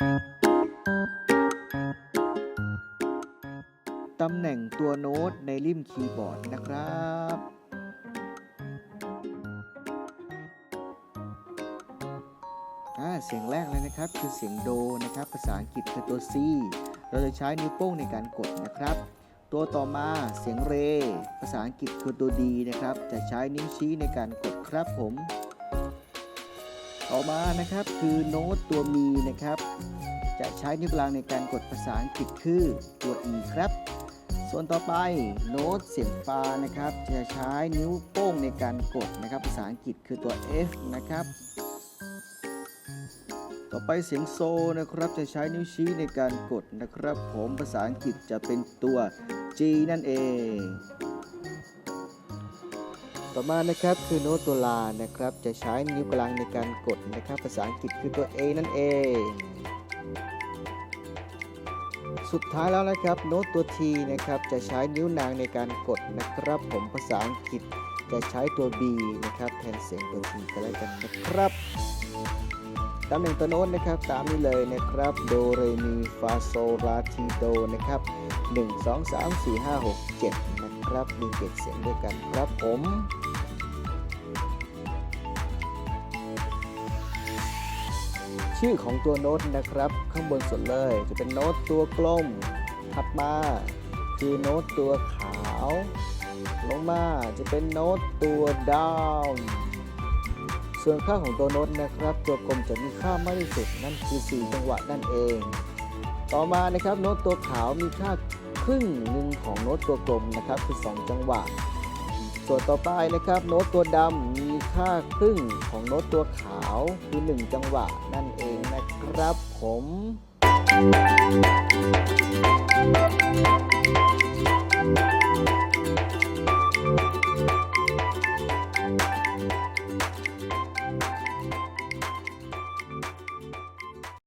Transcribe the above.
ตำแหน่งตัวโน้ตในริมคีย์บอร์ดนะครับ เสียงแรกเลยนะครับคือเสียงโดนะครับ ภาษาอังกฤษคือตัว C เราจะใช้นิ้วโป้งในการกดนะครับ ตัวต่อมาเสียงเร ภาษาอังกฤษคือตัว D นะครับ จะใช้นิ้วชี้ในการกดครับผม ต่อมานะครับคือโน้ตตัวมีนะครับ จะใช้นิ้วกลางในการกดภาษาอังกฤษคือตัว E ครับ ส่วนต่อไปโน้ตเสียงฟานะครับ จะใช้นิ้วโป้งในการกดนะครับภาษาอังกฤษคือตัว F นะครับ ต่อไปเสียงโซนะครับจะใช้นิ้วชี้ในการกดนะครับ ผมภาษาอังกฤษจะเป็นตัว G นั่นเอง ต่อมานะครับคือโน้ตตัวลานะครับจะใช้นิ้วกลางในการกดนะครับ ภาษาอังกฤษคือตัว A นั่นเอง สุดท้ายแล้วนะครับโน้ตตัว T นะครับจะใช้นิ้วนางในการกดนะครับ ผมภาษาอังกฤษจะใช้ตัว B นะครับแทนเสียงตัว B ก็แล้วกันนะครับตำแหน่งตัวโน้ตนะครับตามนี้เลยนะครับ โดเรมีฟาโซลาทีโดนะครับ 1 2 3 4 5 6 7 นะครับ มีเจ็ดเสียงด้วยกันครับผมชื่อของตัวโน้ตนะครับ ข้างบนสุดเลยจะเป็นโน้ตตัวกลมถัดมาคือโน้ตตัวขาว ลงมาจะเป็นโน้ตตัวดำส่วนค่าของตัวโน้ตนะครับ ตัวกลมจะมีค่ามากที่สุดนั่นคือ 4 จังหวะนั่นเอง ต่อมานะครับโน้ตตัวขาวมีค่า ครึ่งหนึ่งของโน้ตตัวกลมนะครับคือ 2 จังหวะ ส่วนต่อไปนะครับโน้ตตัวดำมีค่าครึ่งของโน้ตตัวขาวคือ 1 จังหวะนั่นเองนะครับผม